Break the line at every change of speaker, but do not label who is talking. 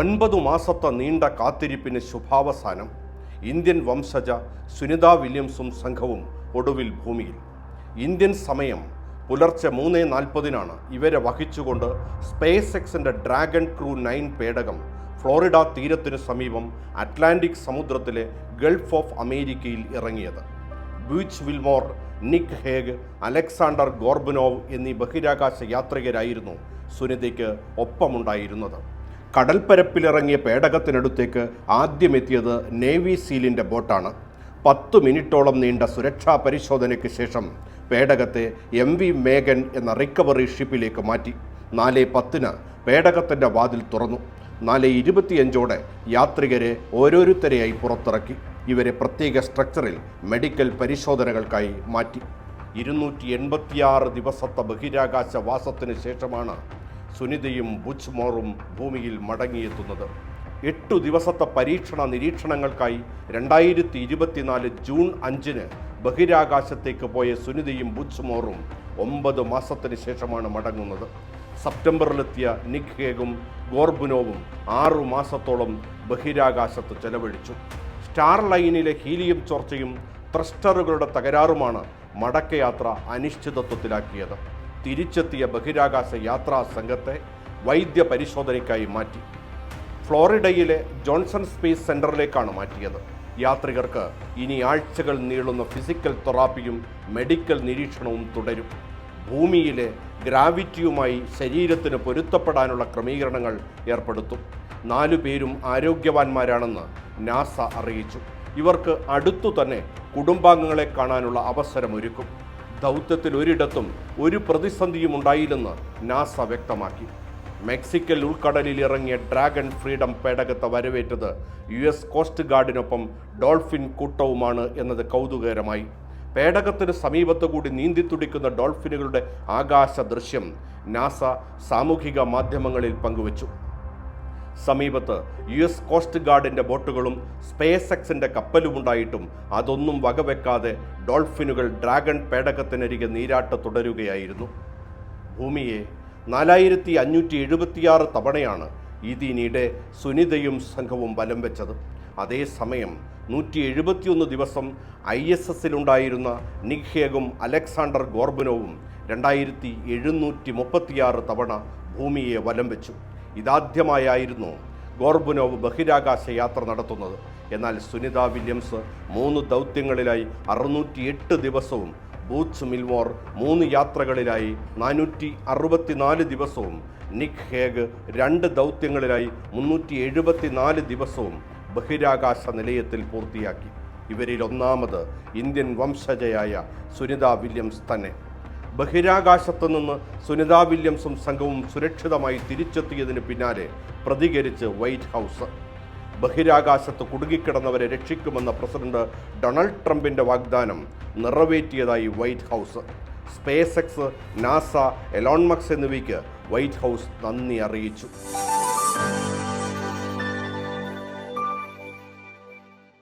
ഒൻപതു മാസത്തെ നീണ്ട കാത്തിരിപ്പിന് ശുഭാവസാനം ഇന്ത്യൻ വംശജ സുനിത വില്യംസും സംഘവും ഒടുവിൽ ഭൂമിയിൽ. ഇന്ത്യൻ സമയം പുലർച്ചെ മൂന്ന് നാൽപ്പതിനാണ്. ഇവരെ വഹിച്ചുകൊണ്ട് സ്പേസ് എക്സിന്റെ ഡ്രാഗൺ ക്രൂ നയൻ പേടകം ഫ്ലോറിഡ തീരത്തിനു സമീപം അറ്റ്ലാന്റിക് സമുദ്രത്തിലെ ഗൾഫ് ഓഫ് അമേരിക്കയിൽ ഇറങ്ങിയത്. Butch Wilmore Nick Hague Alexander Gorbunov എന്നീ ബഹിരാകാശ യാത്രികരായിരുന്നു സുനിതയ്ക്ക് ഒപ്പമുണ്ടായിരുന്നത്. കടൽപ്പരപ്പിലിറങ്ങിയ പേടകത്തിനടുത്തേക്ക് ആദ്യമെത്തിയത് നേവി സീലിന്റെ ബോട്ടാണ്. പത്തു മിനിറ്റോളം നീണ്ട സുരക്ഷാ പരിശോധനയ്ക്ക് ശേഷം പേടകത്തെ എം വി മേഗൻ എന്ന റിക്കവറി ഷിപ്പിലേക്ക് മാറ്റി. നാല് പത്തിന് പേടകത്തിന്റെ വാതിൽ തുറന്നു. നാല് ഇരുപത്തിയഞ്ചോടെ യാത്രികരെ ഓരോരുത്തരെയായി പുറത്തിറക്കി. ഇവരെ പ്രത്യേക സ്ട്രക്ചറിൽ മെഡിക്കൽ പരിശോധനകൾക്കായി മാറ്റി. ഇരുന്നൂറ്റി എൺപത്തിയാറ് ദിവസത്തെ ബഹിരാകാശ വാസത്തിന് ശേഷമാണ് സുനിതയും ബുച്ച്മോറും ഭൂമിയിൽ മടങ്ങിയെത്തുന്നത്. എട്ടു ദിവസത്തെ പരീക്ഷണ നിരീക്ഷണങ്ങൾക്കായി രണ്ടായിരത്തി ഇരുപത്തിനാല് ജൂൺ അഞ്ചിന് ബഹിരാകാശത്തേക്ക് പോയ സുനിതയും ബുച്ച്മോറും ഒമ്പത് മാസത്തിന് ശേഷമാണ് മടങ്ങുന്നത്. സെപ്റ്റംബറിലെത്തിയ നിക് ഹേഗും ഗോർബുനോവും ആറു മാസത്തോളം ബഹിരാകാശത്ത് ചെലവഴിച്ചു. സ്റ്റാർ ലൈനിലെ ഹീലിയം ചോർച്ചയും ത്രസ്റ്ററുകളുടെ തകരാറുമാണ് മടക്കയാത്ര അനിശ്ചിതത്വത്തിലാക്കിയത്. തിരിച്ചെത്തിയ ബഹിരാകാശ യാത്രാ സംഘത്തെ വൈദ്യ പരിശോധനയ്ക്കായി മാറ്റി. ഫ്ലോറിഡയിലെ ജോൺസൺ സ്പേസ് സെന്ററിലേക്കാണ് മാറ്റിയത്. യാത്രികർക്ക് ഇനി ആഴ്ചകൾ നീളുന്ന ഫിസിക്കൽ തെറാപ്പിയും മെഡിക്കൽ നിരീക്ഷണവും തുടരും. ഭൂമിയിലെ ഗ്രാവിറ്റിയുമായി ശരീരത്തിന് പൊരുത്തപ്പെടാനുള്ള ക്രമീകരണങ്ങൾ ഏർപ്പെടുത്തും. നാലു പേരും ആരോഗ്യവാന്മാരാണെന്ന് നാസ അറിയിച്ചു. ഇവർക്ക് അടുത്തു തന്നെ കുടുംബാംഗങ്ങളെ കാണാനുള്ള അവസരമൊരുക്കും. ദൗത്യത്തിൽ ഒരിടത്തും ഒരു പ്രതിസന്ധിയും ഉണ്ടായില്ലെന്ന് നാസ വ്യക്തമാക്കി. മെക്സിക്കൽ ഉൾക്കടലിൽ ഇറങ്ങിയ ഡ്രാഗൺ ഫ്രീഡം പേടകത്തെ വരവേറ്റത് യു എസ് കോസ്റ്റ് ഗാർഡിനൊപ്പം ഡോൾഫിൻ കൂട്ടവുമാണ് എന്നത് കൗതുകകരമായി. പേടകത്തിന് സമീപത്തു കൂടി നീന്തിത്തുടിക്കുന്ന ഡോൾഫിനുകളുടെ ആകാശ ദൃശ്യം നാസ സാമൂഹിക മാധ്യമങ്ങളിൽ പങ്കുവച്ചു. സമീപത്ത് യു എസ് കോസ്റ്റ് ഗാർഡിന്റെ ബോട്ടുകളും സ്പേസ് എക്സിന്റെ കപ്പലുമുണ്ടായിട്ടും അതൊന്നും വകവെക്കാതെ ഡോൾഫിനുകൾ ഡ്രാഗൺ പേടകത്തിനരികെ നീരാട്ട് തുടരുകയായിരുന്നു. ഭൂമിയെ നാലായിരത്തി അഞ്ഞൂറ്റി എഴുപത്തിയാറ് തവണയാണ് ഇതിനിടെ സുനിതയും സംഘവും ബലം വെച്ചത്. അതേസമയം നൂറ്റി എഴുപത്തിയൊന്ന് ദിവസം ഐ എസ് എസിലുണ്ടായിരുന്ന നിഖേഗും അലക്സാണ്ടർ ഗോർബനോവും രണ്ടായിരത്തി എഴുന്നൂറ്റി മുപ്പത്തിയാറ് തവണ ഭൂമിയെ വലം വെച്ചു. ഇതാദ്യമായായിരുന്നു ഗോർബുനോവ് ബഹിരാകാശ യാത്ര നടത്തുന്നത്. എന്നാൽ സുനിത വില്യംസ് മൂന്ന് ദൗത്യങ്ങളിലായി അറുന്നൂറ്റി എട്ട് ദിവസവും ബൂച്ച് മിൽമോർ മൂന്ന് യാത്രകളിലായി നാനൂറ്റി അറുപത്തിനാല് ദിവസവും നിക് ഹേഗ് രണ്ട് ദൗത്യങ്ങളിലായി മുന്നൂറ്റി എഴുപത്തിനാല് ദിവസവും ബഹിരാകാശ നിലയത്തിൽ പൂർത്തിയാക്കി. ഇവരിൽ ഒന്നാമത് ഇന്ത്യൻ വംശജയായ സുനിത വില്യംസ് തന്നെ. ബഹിരാകാശത്ത് നിന്ന് സുനിത വില്യംസും സംഘവും സുരക്ഷിതമായി തിരിച്ചെത്തിയതിന് പിന്നാലെ പ്രതികരിച്ച് വൈറ്റ് ഹൗസ്. ബഹിരാകാശത്ത് കുടുങ്ങിക്കിടന്നവരെ രക്ഷിക്കുമെന്ന പ്രസിഡന്റ് ഡൊണാൾഡ് ട്രംപിന്റെ വാഗ്ദാനം നിറവേറ്റിയതായി White House. Space X NASA Elon Musk എന്നിവയ്ക്ക് വൈറ്റ് ഹൗസ് നന്ദി അറിയിച്ചു.